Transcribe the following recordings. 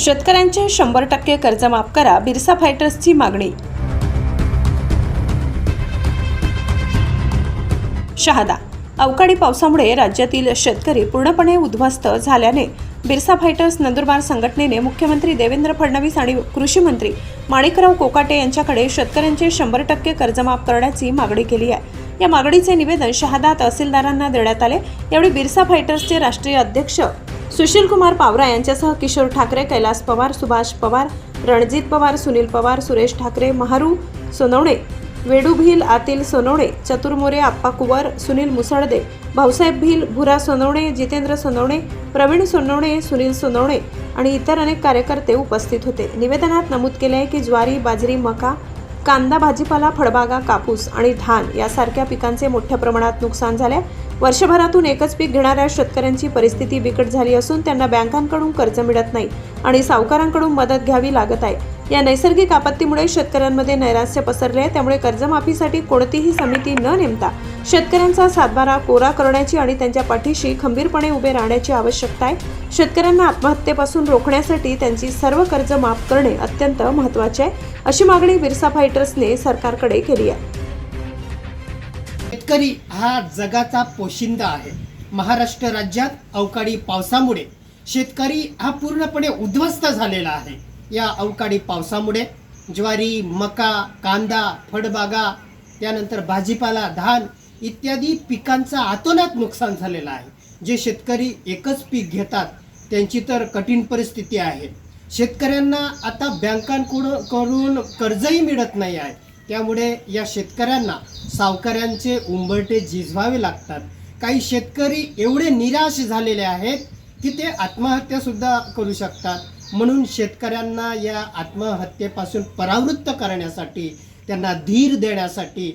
शेतकऱ्यांचे शंभर टक्के कर्ज माफ करा बिरसा फायटर्सची मागणी. शहादा. अवकाळी पावसामुळे राज्यातील शेतकरी पूर्णपणे उद्ध्वस्त झाल्याने बिरसा फायटर्स नंदुरबार संघटनेने मुख्यमंत्री देवेंद्र फडणवीस आणि कृषी मंत्री माणिकराव कोकाटे यांच्याकडे शेतकऱ्यांचे शंभर टक्के कर्जमाफ करण्याची मागणी केली आहे. या मागणीचे निवेदन शहादा तहसीलदारांना देण्यात आले. यावेळी बिरसा फायटर्सचे राष्ट्रीय अध्यक्ष सुशील कुमार पावरा यांच्यासह किशोर ठाकरे कैलास पवार सुभाष पवार रणजित पवार सुनील पवार सुरेश ठाकरे महारू सोनवणे वेडू भील आतील सोनवणे चतुर मोरे आप्पा कुवर सुनील मुसळदे भाऊसाहेब भिल भुरा सोनवणे जितेंद्र सोनवणे प्रवीण सोनवणे सुनील सोनवणे आणि इतर अनेक कार्यकर्ते उपस्थित होते. निवेदनात नमूद केले आहे की ज्वारी बाजरी मका कांदा भाजीपाला फळबागा कापूस आणि धान यासारख्या पिकांचे मोठ्या प्रमाणात नुकसान झाले. वर्षभरातून एकच पीक घेणाऱ्या शेतकऱ्यांची परिस्थिती बिकट झाली असून त्यांना बँकांकडून कर्ज मिळत नाही आणि सावकारांकडून मदत घ्यावी लागत आहे. या नैसर्गिक आपत्तीमुळे शेतकऱ्यांमध्ये नैराश्य पसरले आहे. त्यामुळे कर्जमाफीसाठी कोणतीही समिती न नेमता शेतकऱ्यांचा सातबारा कोरा करण्याची आणि त्यांच्या पाठीशी खंबीरपणे उभे राहण्याची आवश्यकता आहे. शेतकऱ्यांना आत्महत्येपासून रोखण्यासाठी त्यांची सर्व कर्ज माफ करणे अत्यंत महत्त्वाचे आहे. अशी मागणी बिरसा फायटर्सने सरकारकडे केली आहे. शेतकरी हा जगाचा पोशिंदा आहे. महाराष्ट्र राज्यात अवकाळी पावसामुळे शेतकरी हा पूर्णपणे उद्ध्वस्त झालेला आहे. या अवकाळी पावसामुळे ज्वारी मका कांदा फळबागा त्यानंतर भाजीपाला धान इत्यादी पिकांचं आतोनात नुकसान झालेलं आहे. जे शेतकरी एकच पीक घेतात त्यांची तर कठीण परिस्थिती आहे. शेतकऱ्यांना आता बँकांकडून करून कर्जही मिळत नाही आहे. त्यामुळे या शेतकऱ्यांना सावकाऱ्यांचे उंबरटे झिजवावे लागतात. काही शेतकरी एवढे निराश झालेले आहेत की ते आत्महत्यासुद्धा करू शकतात. म्हणून शेतकऱ्यांना या आत्महत्येपासून परावृत्त करण्यासाठी त्यांना धीर देण्यासाठी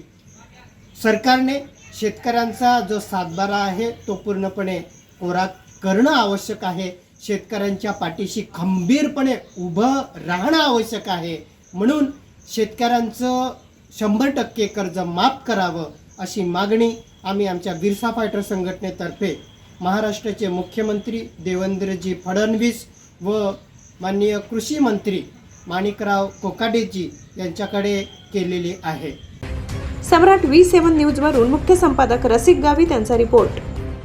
सरकारने शेतकऱ्यांचा जो सातबारा आहे तो पूर्णपणे कोरा करणं आवश्यक आहे. शेतकऱ्यांच्या पाठीशी खंबीरपणे उभं राहणं आवश्यक आहे. म्हणून शेतकऱ्यांचं शंभर टक्के कर्ज माफ करावं अशी मागणी आम्ही आमच्या बिरसा फायटर संघटनेतर्फे महाराष्ट्राचे मुख्यमंत्री देवेंद्रजी फडणवीस व माननीय कृषी मंत्री माणिकराव कोकाडेजी यांच्याकडे केलेली आहे. सम्राट व्ही सेवन न्यूजवरून मुख्य संपादक रसिक गावी त्यांचा रिपोर्ट.